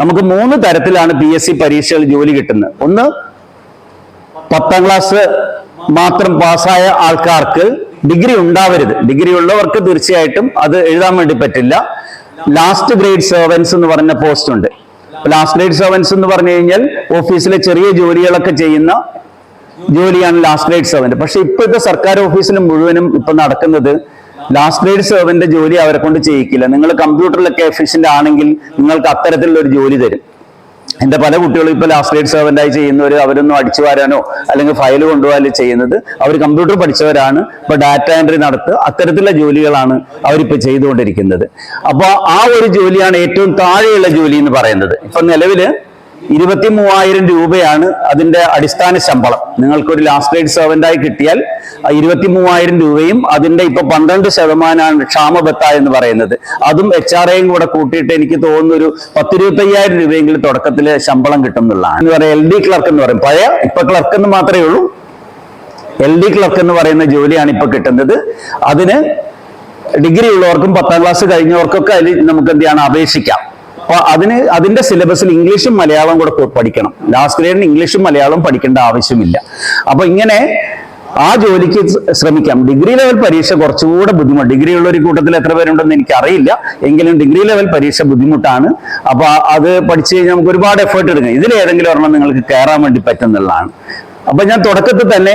നമുക്ക് മൂന്ന് തരത്തിലാണ് പി എസ് സി പരീക്ഷകൾ ജോലി കിട്ടുന്നത്. ഒന്ന് പത്താം ക്ലാസ് മാത്രം പാസ്സായ ആൾക്കാർക്ക് ഡിഗ്രി ഉണ്ടാവരുത്. ഡിഗ്രി ഉള്ളവർക്ക് തീർച്ചയായിട്ടും അത് എഴുതാൻ വേണ്ടി പറ്റില്ല. ലാസ്റ്റ് ഗ്രേഡ് സെർവൻസ് എന്ന് പറഞ്ഞ പോസ്റ്റ് ഉണ്ട്. ലാസ്റ്റ് ഗ്രേഡ് സെർവൻസ് എന്ന് പറഞ്ഞു കഴിഞ്ഞാൽ ഓഫീസിലെ ചെറിയ ജോലികളൊക്കെ ചെയ്യുന്ന ജോലിയാണ് ലാസ്റ്റ് ഗ്രേഡ് സെർവന്റ് പക്ഷെ ഇപ്പോഴത്തെ സർക്കാർ ഓഫീസിൽ മുഴുവനും ഇപ്പൊ നടക്കുന്നത് ലാസ്റ്റ് ഗ്രേഡ് സെർവന്റെ ജോലി അവരെ കൊണ്ട് ചെയ്യിക്കില്ല. നിങ്ങൾ കമ്പ്യൂട്ടറിലൊക്കെ എഫിഷ്യന്റ് ആണെങ്കിൽ നിങ്ങൾക്ക് അത്തരത്തിലുള്ള ഒരു ജോലി തരും. എന്റെ പല കുട്ടികളും ഇപ്പൊ ലാസ്റ്റ് ഗ്രേഡ് സെർവന്റായി ചെയ്യുന്നവർ അവരൊന്നും അടിച്ചു വരാനോ അല്ലെങ്കിൽ ഫയൽ കൊണ്ടുപോകാനോ ചെയ്യുന്നത് അവർ കമ്പ്യൂട്ടർ പഠിച്ചവരാണ്. ഇപ്പൊ ഡാറ്റ എൻട്രി നടത്തുക അത്തരത്തിലുള്ള ജോലികളാണ് അവരിപ്പോ ചെയ്തുകൊണ്ടിരിക്കുന്നത്. അപ്പോൾ ആ ഒരു ജോലിയാണ് ഏറ്റവും താഴെയുള്ള ജോലി എന്ന് പറയുന്നത്. ഇപ്പൊ നിലവിൽ ഇരുപത്തി മൂവായിരം രൂപയാണ് അതിന്റെ അടിസ്ഥാന ശമ്പളം. നിങ്ങൾക്കൊരു ലാസ്റ്റ് ഗ്രേഡ് സെർവന്റായി കിട്ടിയാൽ ഇരുപത്തി മൂവായിരം രൂപയും അതിന്റെ ഇപ്പൊ പന്ത്രണ്ട് ശതമാനമാണ് ക്ഷാമബത്ത എന്ന് പറയുന്നത്. അതും എച്ച് ആർ ഐയും കൂടെ കൂട്ടിയിട്ട് എനിക്ക് തോന്നുന്നു ഒരു പത്തിരുപത്തയ്യായിരം രൂപയെങ്കിലും തുടക്കത്തിൽ ശമ്പളം കിട്ടും എന്നുള്ളതാണ്. എന്ന് പറയാം എൽ ഡി ക്ലർക്ക് എന്ന് പറയും. പഴയ ഇപ്പൊ ക്ലർക്ക് എന്ന് മാത്രമേ ഉള്ളൂ. എൽ ഡി ക്ലർക്ക് എന്ന് പറയുന്ന ജോലിയാണ് ഇപ്പൊ കിട്ടുന്നത്. അതിന് ഡിഗ്രി ഉള്ളവർക്കും പത്താം ക്ലാസ് കഴിഞ്ഞവർക്കൊക്കെ അതിൽ നമുക്ക് എന്ത് ചെയ്യണം അപേക്ഷിക്കാം. അപ്പൊ അതിന് അതിന്റെ സിലബസിൽ ഇംഗ്ലീഷും മലയാളവും കൂടെ പഠിക്കണം. ലാസ്റ്റ് ഗ്രേഡിന് ഇംഗ്ലീഷും മലയാളവും പഠിക്കേണ്ട ആവശ്യമില്ല. അപ്പൊ ഇങ്ങനെ ആ ജോലിക്ക് ശ്രമിക്കാം. ഡിഗ്രി ലെവൽ പരീക്ഷ കുറച്ചുകൂടെ ബുദ്ധിമുട്ട്. ഡിഗ്രി ഉള്ള ഒരു കൂട്ടത്തിൽ എത്ര പേരുണ്ടെന്ന് എനിക്ക് അറിയില്ല എങ്കിലും ഡിഗ്രി ലെവൽ പരീക്ഷ ബുദ്ധിമുട്ടാണ്. അപ്പൊ അത് പഠിച്ചു കഴിഞ്ഞാൽ നമുക്ക് ഒരുപാട് എഫേർട്ട് എടുക്കാം. ഇതിൽ ഏതെങ്കിലും ഒരെണ്ണം നിങ്ങൾക്ക് കയറാൻ വേണ്ടി പറ്റുന്നുള്ളതാണ് അപ്പൊ ഞാൻ തുടക്കത്തിൽ തന്നെ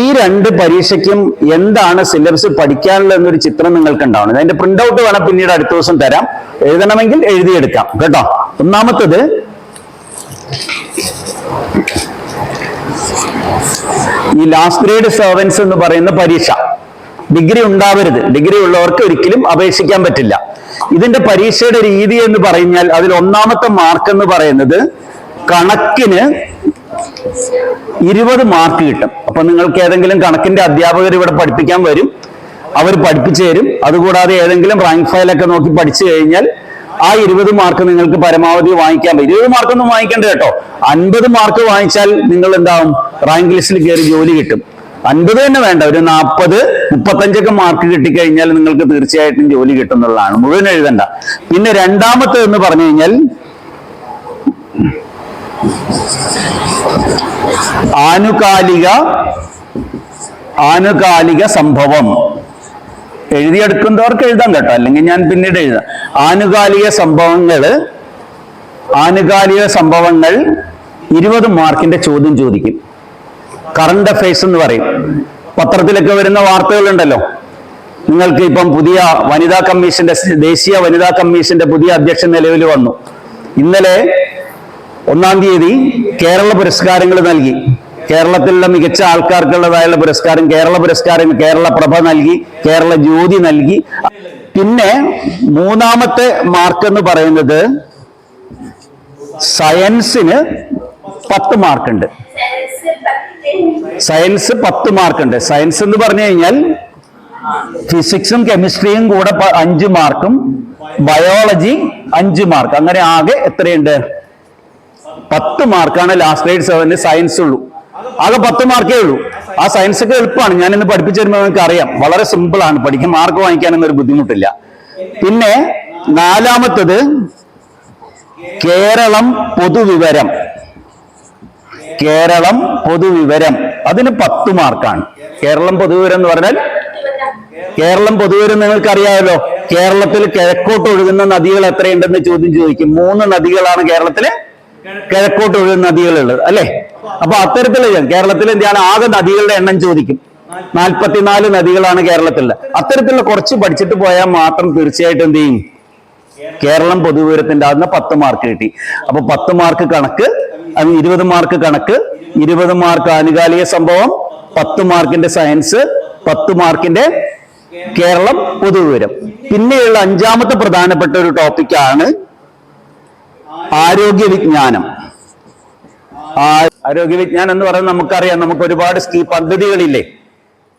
ഈ രണ്ട് പരീക്ഷയ്ക്കും എന്താണ് സിലബസ് പഠിക്കാനുള്ള എന്നൊരു ചിത്രം നിങ്ങൾക്ക് ഉണ്ടാവണം അതിന്റെ പ്രിന്റ് ഔട്ട് വേണം പിന്നീട് അടുത്ത ദിവസം തരാം. എഴുതണമെങ്കിൽ എഴുതിയെടുക്കാം കേട്ടോ? ഒന്നാമത്തത് ഈ ലാസ്റ്റ് ഗ്രേഡ് സെർവൻസ് എന്ന് പറയുന്ന പരീക്ഷ. ഡിഗ്രി ഉണ്ടാവരുത്. ഡിഗ്രി ഉള്ളവർക്ക് ഒരിക്കലും അപേക്ഷിക്കാൻ പറ്റില്ല. ഇതിന്റെ പരീക്ഷയുടെ രീതി എന്ന് പറഞ്ഞാൽ അതിൽ ഒന്നാമത്തെ മാർക്ക് എന്ന് പറയുന്നത് കണക്കിന് ഇരുപത് മാർക്ക് കിട്ടും. അപ്പൊ നിങ്ങൾക്ക് ഏതെങ്കിലും കണക്കിന്റെ അധ്യാപകർ ഇവിടെ പഠിപ്പിക്കാൻ വരും. അവർ പഠിപ്പിച്ചു തരും. അതുകൂടാതെ ഏതെങ്കിലും റാങ്ക് ഫയലൊക്കെ നോക്കി പഠിച്ചു കഴിഞ്ഞാൽ ആ ഇരുപത് മാർക്ക് നിങ്ങൾക്ക് പരമാവധി വാങ്ങിക്കാൻ പറ്റും. ഇരുപത് മാർക്കൊന്നും വാങ്ങിക്കേണ്ട കേട്ടോ. അൻപത് മാർക്ക് വാങ്ങിച്ചാൽ നിങ്ങൾ എന്താവും? റാങ്ക് ലിസ്റ്റിൽ കയറി ജോലി കിട്ടും. അൻപത് തന്നെ വേണ്ട. ഒരു നാൽപ്പത് മുപ്പത്തഞ്ചൊക്കെ മാർക്ക് കിട്ടിക്കഴിഞ്ഞാൽ നിങ്ങൾക്ക് തീർച്ചയായിട്ടും ജോലി കിട്ടും കിട്ടുന്നുള്ളതാണ് മുഴുവൻ എഴുതണ്ട. പിന്നെ രണ്ടാമത്തെ എന്ന് പറഞ്ഞു കഴിഞ്ഞാൽ ആനുകാലിക ആനുകാലിക സംഭവം. എഴുതിയെടുക്കുന്നവർക്ക് എഴുതാം കേട്ടോ. അല്ലെങ്കിൽ ഞാൻ പിന്നീട് എഴുതാം. ആനുകാലിക സംഭവങ്ങൾ ആനുകാലിക സംഭവങ്ങൾ ഇരുപത് മാർക്കിന്റെ ചോദ്യം ചോദിക്കും. കറണ്ട് അഫയേഴ്സ് എന്ന് പറയും. പത്രത്തിലൊക്കെ വരുന്ന വാർത്തകളുണ്ടല്ലോ. നിങ്ങൾക്ക് ഇപ്പം പുതിയ വനിതാ കമ്മീഷന്റെ ദേശീയ വനിതാ കമ്മീഷന്റെ പുതിയ അധ്യക്ഷൻ നിലവിൽ വന്നു. ഇന്നലെ ഒന്നാം തീയതി കേരള പുരസ്കാരങ്ങൾ നൽകി. കേരളത്തിലുള്ള മികച്ച ആൾക്കാർക്കുള്ളതായുള്ള പുരസ്കാരം കേരള പുരസ്കാരം കേരള പ്രഭ നൽകി കേരള ജ്യോതി നൽകി. പിന്നെ മൂന്നാമത്തെ മാർക്ക് എന്ന് പറയുന്നത് സയൻസിന് പത്ത് മാർക്കുണ്ട് സയൻസ് പത്ത് മാർക്കുണ്ട് സയൻസ് എന്ന് പറഞ്ഞു കഴിഞ്ഞാൽ ഫിസിക്സും കെമിസ്ട്രിയും കൂടെ അഞ്ച് മാർക്കും ബയോളജി അഞ്ച് മാർക്ക് അങ്ങനെ ആകെ എത്രയുണ്ട്? പത്ത് മാർക്കാണ് ലാസ്റ്റ് ഗ്രേഡ് സെവനിൽ സയൻസ് ഉള്ളൂ. ആകെ പത്ത് മാർക്കേ ഉള്ളൂ. ആ സയൻസ് ഒക്കെ എളുപ്പമാണ്. ഞാൻ ഇന്ന് പഠിപ്പിച്ചു തരുമ്പോൾ നിങ്ങൾക്ക് അറിയാം. വളരെ സിമ്പിൾ ആണ്. പഠിക്കാൻ മാർക്ക് വാങ്ങിക്കാനൊന്നും ഒരു ബുദ്ധിമുട്ടില്ല. പിന്നെ നാലാമത്തത് കേരളം പൊതുവിവരം. കേരളം പൊതുവിവരം. അതിന് പത്ത് മാർക്കാണ്. കേരളം പൊതുവിവരം എന്ന് പറഞ്ഞാൽ കേരളം പൊതുവിവരം നിങ്ങൾക്ക് അറിയാമല്ലോ. കേരളത്തിൽ കിഴക്കോട്ട് ഒഴുകുന്ന നദികൾ എത്രയുണ്ടെന്ന് ചോദ്യം ചോദിക്കും. മൂന്ന് നദികളാണ് കേരളത്തിലെ. കിഴക്കോട്ട് ഒഴുകുന്ന നദികളുള്ളത് അല്ലേ? അപ്പൊ അത്തരത്തിലുള്ള കേരളത്തിൽ എന്താണ് ആകെ നദികളുടെ എണ്ണം ചോദിക്കും. നാൽപ്പത്തിനാല് നദികളാണ് കേരളത്തിലുള്ള അത്തരത്തിലുള്ള കുറച്ച് പഠിച്ചിട്ട് പോയാൽ മാത്രം തീർച്ചയായിട്ടും എന്ത് ചെയ്യും? കേരളം പൊതുവിവരത്തിന്റെ ആകുന്ന പത്ത് മാർക്ക് കിട്ടി. അപ്പൊ പത്ത് മാർക്ക് കണക്ക് ഇരുപത് മാർക്ക് കണക്ക് ഇരുപത് മാർക്ക് ആനുകാലിക സംഭവം പത്ത് മാർക്കിന്റെ സയൻസ് പത്ത് മാർക്കിന്റെ കേരളം പൊതുവിവരം. പിന്നെയുള്ള അഞ്ചാമത്തെ പ്രധാനപ്പെട്ട ഒരു ടോപ്പിക്കാണ് ആരോഗ്യ വിജ്ഞാനം ആരോഗ്യ വിജ്ഞാനം എന്ന് പറയുന്നത് നമുക്കറിയാം. നമുക്ക് ഒരുപാട് സ്കീ പദ്ധതികളില്ലേ?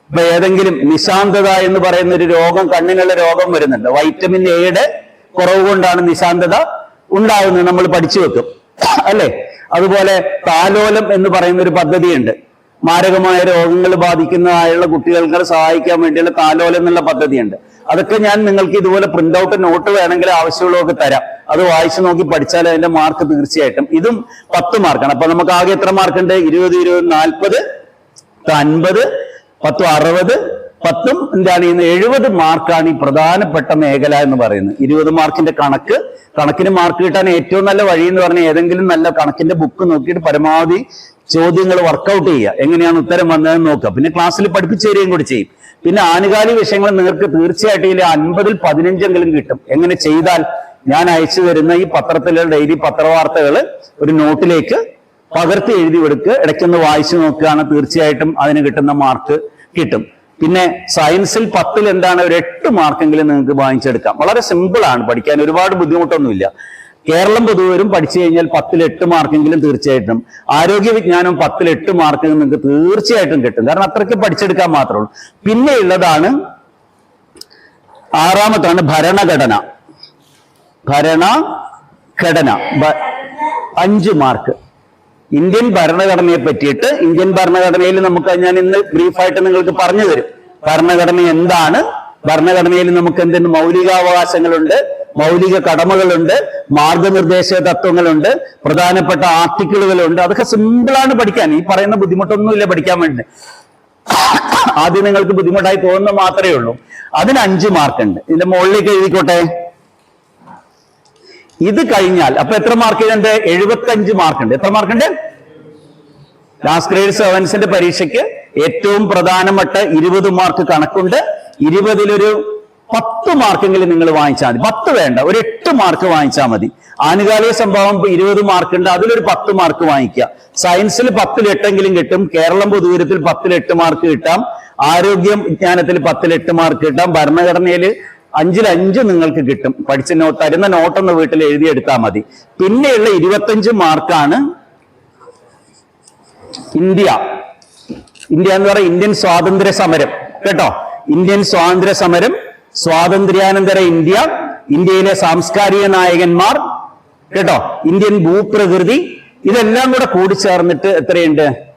ഇപ്പൊ ഏതെങ്കിലും നിശാന്തത എന്ന് പറയുന്ന ഒരു രോഗം കണ്ണിനുള്ള രോഗം വരുന്നുണ്ട്. വൈറ്റമിൻ എയുടെ കുറവ് കൊണ്ടാണ് നിശാന്തത ഉണ്ടാകുന്നത്. നമ്മൾ പഠിച്ചു വെക്കും. അല്ലെ? അതുപോലെ താലോലം എന്ന് പറയുന്ന ഒരു പദ്ധതിയുണ്ട്. മാരകമായ രോഗങ്ങൾ ബാധിക്കുന്നതായുള്ള കുട്ടികൾക്ക് സഹായിക്കാൻ വേണ്ടിയുള്ള താലോലം എന്നുള്ള പദ്ധതിയുണ്ട്. അതൊക്കെ ഞാൻ നിങ്ങൾക്ക് ഇതുപോലെ പ്രിന്റ് ഔട്ട് നോട്ട് വേണമെങ്കിൽ ആവശ്യമുള്ളതൊക്കെ തരാം. അത് വായിച്ചു നോക്കി പഠിച്ചാൽ അതിന്റെ മാർക്ക് തീർച്ചയായിട്ടും. ഇതും പത്ത് മാർക്കാണ് അപ്പൊ നമുക്ക് ആകെ എത്ര മാർക്ക് ഉണ്ട്? ഇരുപത് ഇരുപത് നാൽപ്പത് അൻപത് പത്തും അറുപത് പത്തും എന്താണ് ഇന്ന് എഴുപത് മാർക്കാണ് ഈ പ്രധാനപ്പെട്ട മേഖല എന്ന് പറയുന്നത്. ഇരുപത് മാർക്കിന്റെ കണക്ക് കണക്കിന് മാർക്ക് കിട്ടാൻ ഏറ്റവും നല്ല വഴി എന്ന് പറഞ്ഞാൽ ഏതെങ്കിലും നല്ല കണക്കിന്റെ ബുക്ക് നോക്കിയിട്ട് പരമാവധി ചോദ്യങ്ങൾ വർക്കൗട്ട് ചെയ്യുക. എങ്ങനെയാണ് ഉത്തരം വന്നതെന്ന് നോക്കുക. പിന്നെ ക്ലാസ്സിൽ പഠിപ്പിച്ചു തരികയും കൂടി ചെയ്യും. പിന്നെ ആനുകാലിക വിഷയങ്ങൾ നിങ്ങൾക്ക് തീർച്ചയായിട്ടും ഇതിൽ അൻപതിൽ പതിനഞ്ചെങ്കിലും കിട്ടും. എങ്ങനെ ചെയ്താൽ ഞാൻ അയച്ചു തരുന്ന ഈ പത്രത്തിലെ ഡെയിലി പത്രവാർത്തകൾ ഒരു നോട്ടിലേക്ക് പകർത്തി എഴുതി കൊടുക്കുക. ഇടയ്ക്കൊന്ന് വായിച്ചു നോക്കുകയാണ് തീർച്ചയായിട്ടും അതിന് കിട്ടുന്ന മാർക്ക് കിട്ടും. പിന്നെ സയൻസിൽ പത്തിൽ എന്താണ് ഒരു എട്ട് മാർക്കെങ്കിലും നിങ്ങൾക്ക് വാങ്ങിച്ചെടുക്കാം. വളരെ സിമ്പിൾ ആണ് പഠിക്കാൻ ഒരുപാട് ബുദ്ധിമുട്ടൊന്നുമില്ല. കേരളം പൊതുവരും പഠിച്ചു കഴിഞ്ഞാൽ പത്തിൽ എട്ട് മാർക്കെങ്കിലും തീർച്ചയായിട്ടും. ആരോഗ്യ വിജ്ഞാനം പത്തിൽ എട്ട് മാർക്ക് നിങ്ങൾക്ക് തീർച്ചയായിട്ടും കിട്ടും. കാരണം അത്രയ്ക്ക് പഠിച്ചെടുക്കാൻ മാത്രമേ ഉള്ളൂ. പിന്നെ ഉള്ളതാണ് ആറാമത്താണ് ഭരണഘടന. ഭരണഘടന. അഞ്ച് മാർക്ക് ഇന്ത്യൻ ഭരണഘടനയെ പറ്റിയിട്ട് ഇന്ത്യൻ ഭരണഘടനയിൽ നമുക്ക് ഞാൻ ഇന്ന് ബ്രീഫായിട്ട് നിങ്ങൾക്ക് പറഞ്ഞു തരും. ഭരണഘടന എന്താണ്? ഭരണഘടനയിൽ നമുക്ക് എന്തെങ്കിലും മൗലികാവകാശങ്ങളുണ്ട് മൗലിക കടമകളുണ്ട് മാർഗനിർദ്ദേശ തത്വങ്ങളുണ്ട് പ്രധാനപ്പെട്ട ആർട്ടിക്കിളുകളുണ്ട്. അതൊക്കെ സിമ്പിളാണ് പഠിക്കാൻ. ഈ പറയുന്ന ബുദ്ധിമുട്ടൊന്നുമില്ല പഠിക്കാൻ വേണ്ടി. ആദ്യം നിങ്ങൾക്ക് ബുദ്ധിമുട്ടായി തോന്നുന്ന മാത്രമേ ഉള്ളൂ. അതിന് അഞ്ച് മാർക്ക് ഉണ്ട്. ഇതിന്റെ മുകളിലേക്ക് എഴുതിക്കോട്ടെ. ഇത് കഴിഞ്ഞാൽ അപ്പൊ എത്ര മാർക്ക് ഉണ്ട് എഴുപത്തി അഞ്ച് മാർക്ക് ഉണ്ട്. എത്ര മാർക്ക് ഉണ്ട്? ലാസ്റ്റ് ഗ്രേഡ് സെവൻസിന്റെ പരീക്ഷയ്ക്ക് ഏറ്റവും പ്രധാനപ്പെട്ട ഇരുപത് മാർക്ക് കണക്കുണ്ട്. ഇരുപതിലൊരു പത്ത് മാർക്കെങ്കിലും നിങ്ങൾ വാങ്ങിച്ചാൽ മതി. പത്ത് വേണ്ട ഒരു എട്ട് മാർക്ക് വാങ്ങിച്ചാൽ മതി. ആനുകാലിക സംഭവം ഇരുപത് മാർക്ക് ഉണ്ട്. അതിലൊരു പത്ത് മാർക്ക് വാങ്ങിക്കുക. സയൻസിൽ പത്തിൽ എട്ടെങ്കിലും കിട്ടും. കേരളം പൊതുവിരത്തിൽ പത്തിൽ എട്ട് മാർക്ക് കിട്ടാം. ആരോഗ്യ വിജ്ഞാനത്തിൽ പത്തിൽ എട്ട് മാർക്ക് കിട്ടാം. ഭരണഘടനയിൽ അഞ്ചിൽ അഞ്ച് നിങ്ങൾക്ക് കിട്ടും. പഠിച്ച നോട്ട് തരുന്ന നോട്ടൊന്ന് വീട്ടിൽ എഴുതിയെടുത്താൽ മതി. പിന്നെയുള്ള ഇരുപത്തഞ്ച് മാർക്കാണ് ഇന്ത്യ. ഇന്ത്യ എന്ന് പറയുന്ന ഇന്ത്യൻ സ്വാതന്ത്ര്യ സമരം. കേട്ടോ? ഇന്ത്യൻ സ്വാതന്ത്ര്യ സമരം സ്വാതന്ത്ര്യാനന്തര ഇന്ത്യ ഇന്ത്യയിലെ സാംസ്കാരിക നായകന്മാർ കേട്ടോ? ഇന്ത്യൻ ഭൂപ്രകൃതി ഇതെല്ലാം കൂടെ ചേർന്നിട്ട് എത്രയുണ്ട്?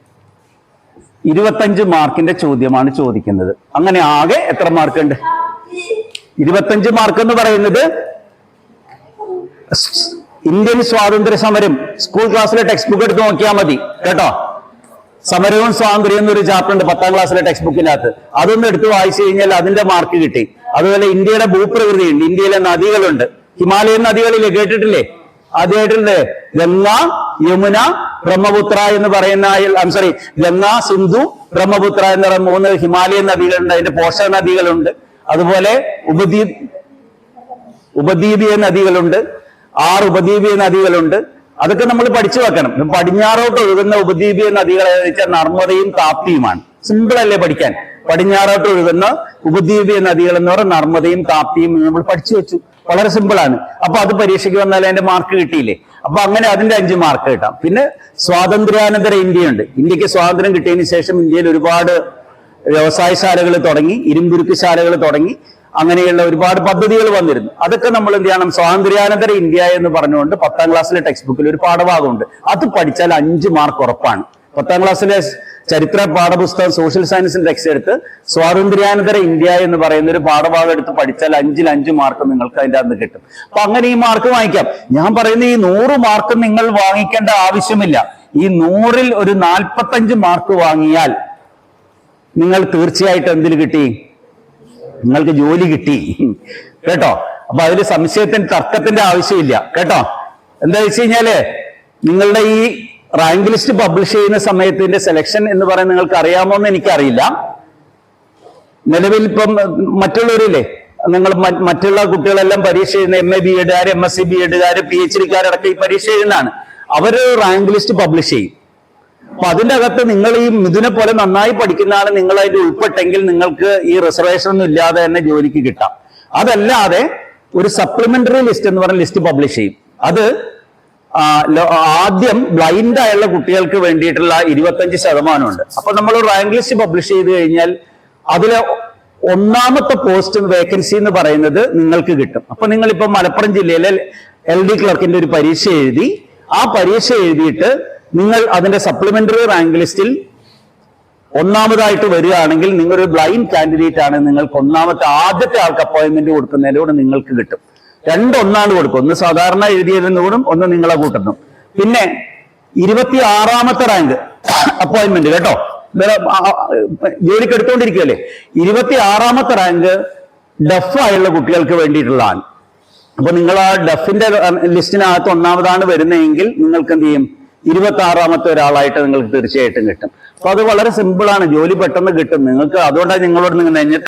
ഇരുപത്തഞ്ച് മാർക്കിന്റെ ചോദ്യമാണ് ചോദിക്കുന്നത്. അങ്ങനെ ആകെ എത്ര മാർക്ക് ഉണ്ട് ഇരുപത്തഞ്ച് മാർക്ക് എന്ന് പറയുന്നത് ഇന്ത്യൻ സ്വാതന്ത്ര്യ സമരം. സ്കൂൾ ക്ലാസ്സിലെ ടെക്സ്റ്റ് ബുക്ക് എടുത്ത് നോക്കിയാൽ മതി. കേട്ടോ? സമരവും സ്വാതന്ത്ര്യം എന്നൊരു ചാപ്റ്റർ ഉണ്ട് പത്താം ക്ലാസ്സിലെ ടെക്സ്റ്റ് ബുക്കിനകത്ത് അതൊന്ന് എടുത്ത് വായിച്ചു കഴിഞ്ഞാൽ അതിന്റെ മാർക്ക് കിട്ടി. അതുപോലെ ഇന്ത്യയുടെ ഭൂപ്രകൃതി ഉണ്ട് ഇന്ത്യയിലെ നദികളുണ്ട്. ഹിമാലയൻ നദികളില്ലേ? കേട്ടിട്ടില്ലേ? ആദ്യമായിട്ടുണ്ട് ഗംഗ യമുന ബ്രഹ്മപുത്ര എന്ന് പറയുന്ന സോറി ഗംഗ സിന്ധു ബ്രഹ്മപുത്ര എന്ന് പറയുന്ന മൂന്ന് ഹിമാലയൻ നദികളുണ്ട്. അതിന്റെ പോഷക നദികളുണ്ട് അതുപോലെ ഉപദ്വീപ് ഉപദ്വീപീയ നദികളുണ്ട് ആറ് ഉപദ്വീപീയ നദികളുണ്ട്. അതൊക്കെ നമ്മൾ പഠിച്ചു വെക്കണം. പടിഞ്ഞാറോട്ട് ഒഴുകുന്ന ഉപദ്വീപീയ നദികൾ എന്ന് വെച്ചാൽ നർമ്മദയും താപ്തിയുമാണ്. സിമ്പിൾ അല്ലേ പഠിക്കാൻ? പടിഞ്ഞാറോട്ട് ഒഴുകുന്ന ഉപദ്വീപീയ നദികൾ എന്ന് പറഞ്ഞാൽ നർമ്മദയും താപ്തിയും നമ്മൾ പഠിച്ചു വെച്ചു. വളരെ സിമ്പിളാണ് അപ്പൊ അത് പരീക്ഷയ്ക്ക് വന്നാൽ അതിന്റെ മാർക്ക് കിട്ടിയില്ലേ? അപ്പൊ അങ്ങനെ അതിന്റെ അഞ്ച് മാർക്ക് കിട്ടാം. പിന്നെ സ്വാതന്ത്ര്യാനന്തര ഇന്ത്യയുണ്ട്. ഇന്ത്യയ്ക്ക് സ്വാതന്ത്ര്യം കിട്ടിയതിന് ശേഷം ഇന്ത്യയിൽ ഒരുപാട് വ്യവസായശാലകൾ തുടങ്ങി ഇരുമ്പുരുക്ക് ശാലകൾ തുടങ്ങി അങ്ങനെയുള്ള ഒരുപാട് പദ്ധതികൾ വന്നിരുന്നു. അതൊക്കെ നമ്മൾ എന്ത് ചെയ്യണം? സ്വാതന്ത്ര്യാനന്തര ഇന്ത്യ എന്ന് പറഞ്ഞുകൊണ്ട് പത്താം ക്ലാസ്സിലെ ടെക്സ്റ്റ് ബുക്കിൽ ഒരു പാഠഭാഗമുണ്ട്. അത് പഠിച്ചാൽ അഞ്ച് മാർക്ക് ഉറപ്പാണ്. പത്താം ക്ലാസ്സിലെ ചരിത്ര പാഠപുസ്തകം സോഷ്യൽ സയൻസിന്റെ ടെക്സ്റ്റ് എടുത്ത് സ്വാതന്ത്ര്യാനന്തര ഇന്ത്യ എന്ന് പറയുന്ന ഒരു പാഠഭാഗം എടുത്ത് പഠിച്ചാൽ അഞ്ചിൽ അഞ്ച് മാർക്ക് നിങ്ങൾക്ക് അതിന്റെ അന്ന് കിട്ടും. അപ്പൊ അങ്ങനെ ഈ മാർക്ക് വാങ്ങിക്കാം. ഞാൻ പറയുന്ന ഈ നൂറ് മാർക്ക് നിങ്ങൾ വാങ്ങിക്കേണ്ട ആവശ്യമില്ല. ഈ നൂറിൽ ഒരു നാൽപ്പത്തഞ്ച് മാർക്ക് വാങ്ങിയാൽ നിങ്ങൾ തീർച്ചയായിട്ടും എന്തിൽ കിട്ടി? നിങ്ങൾക്ക് ജോലി കിട്ടി. കേട്ടോ? അപ്പൊ അതിൽ സംശയത്തിന് തർക്കത്തിന്റെ ആവശ്യമില്ല. കേട്ടോ? എന്താ വെച്ച് കഴിഞ്ഞാൽ നിങ്ങളുടെ ഈ റാങ്ക് ലിസ്റ്റ് പബ്ലിഷ് ചെയ്യുന്ന സമയത്തിന്റെ സെലക്ഷൻ എന്ന് പറയുന്നത് നിങ്ങൾക്ക് അറിയാമോ എന്ന് എനിക്കറിയില്ല. നിലവിൽ ഇപ്പം മറ്റുള്ളവരില്ലേ? നിങ്ങൾ മറ്റുള്ള കുട്ടികളെല്ലാം പരീക്ഷ ചെയ്യുന്ന എം എ ബി എഡുകാർ എം എസ് സി ബി എഡുകാർ പി എച്ച് ഡിക്കാരടക്കം ഈ പരീക്ഷ എഴുതുന്നതാണ്. അവർ റാങ്ക് ലിസ്റ്റ് പബ്ലിഷ് ചെയ്യും. അപ്പൊ അതിന്റെ അകത്ത് നിങ്ങൾ ഈ മിഥുനെ പോലെ നന്നായി പഠിക്കുന്ന ആൾ നിങ്ങൾ അതിൽ ഉൾപ്പെട്ടെങ്കിൽ നിങ്ങൾക്ക് ഈ റിസർവേഷൻ ഒന്നും ഇല്ലാതെ തന്നെ ജോലിക്ക് കിട്ടാം. അതല്ലാതെ ഒരു സപ്ലിമെന്ററി ലിസ്റ്റ് എന്ന് പറഞ്ഞ ലിസ്റ്റ് പബ്ലിഷ് ചെയ്യും. അത് ആദ്യം ബ്ലൈൻഡ് ആയുള്ള കുട്ടികൾക്ക് വേണ്ടിയിട്ടുള്ള ഇരുപത്തഞ്ച് ശതമാനമുണ്ട്. അപ്പൊ നമ്മൾ റാങ്ക് ലിസ്റ്റ് പബ്ലിഷ് ചെയ്ത് കഴിഞ്ഞാൽ അതിലെ ഒന്നാമത്തെ പോസ്റ്റ് വേക്കൻസി എന്ന് പറയുന്നത് നിങ്ങൾക്ക് കിട്ടും. അപ്പൊ നിങ്ങൾ ഇപ്പൊ മലപ്പുറം ജില്ലയിലെ എൽ ഡി ക്ലർക്കിന്റെ ഒരു പരീക്ഷ എഴുതി ആ പരീക്ഷ എഴുതിയിട്ട് നിങ്ങൾ അതിന്റെ സപ്ലിമെന്ററി റാങ്ക് ലിസ്റ്റിൽ ഒന്നാമതായിട്ട് വരികയാണെങ്കിൽ നിങ്ങളൊരു ബ്ലൈൻഡ് കാൻഡിഡേറ്റ് ആണ്. നിങ്ങൾക്ക് ഒന്നാമത്തെ ആദ്യത്തെ ആൾക്ക് അപ്പോയിന്റ്മെന്റ് കൊടുക്കുന്നതിലൂടെ നിങ്ങൾക്ക് കിട്ടും. രണ്ടൊന്നാണ് കൊടുക്കും. ഒന്ന് സാധാരണ എഴുതിയതിനോടും ഒന്ന് നിങ്ങളെ കൂട്ടുന്നു. പിന്നെ ഇരുപത്തി ആറാമത്തെ റാങ്ക് അപ്പോയിന്റ്മെന്റ് കേട്ടോ വേറെ ജോലിക്ക് എടുത്തുകൊണ്ടിരിക്കുകയല്ലേ ഇരുപത്തി ആറാമത്തെ റാങ്ക് ഡഫ് ആയുള്ള കുട്ടികൾക്ക് വേണ്ടിയിട്ടുള്ളതാണ് അപ്പൊ നിങ്ങൾ ആ ഡഫിന്റെ ലിസ്റ്റിനകത്ത് ഒന്നാമതാണ് വരുന്നതെങ്കിൽ നിങ്ങൾക്ക് എന്ത് ചെയ്യും? ഇരുപത്തി ആറാമത്തെ ഒരാളായിട്ട് നിങ്ങൾക്ക് തീർച്ചയായിട്ടും കിട്ടും. അപ്പൊ അത് വളരെ സിമ്പിൾ ആണ്. ജോലി പെട്ടെന്ന് കിട്ടും. നിങ്ങൾക്ക് അതുകൊണ്ടാണ് നിങ്ങളോട് നിങ്ങൾ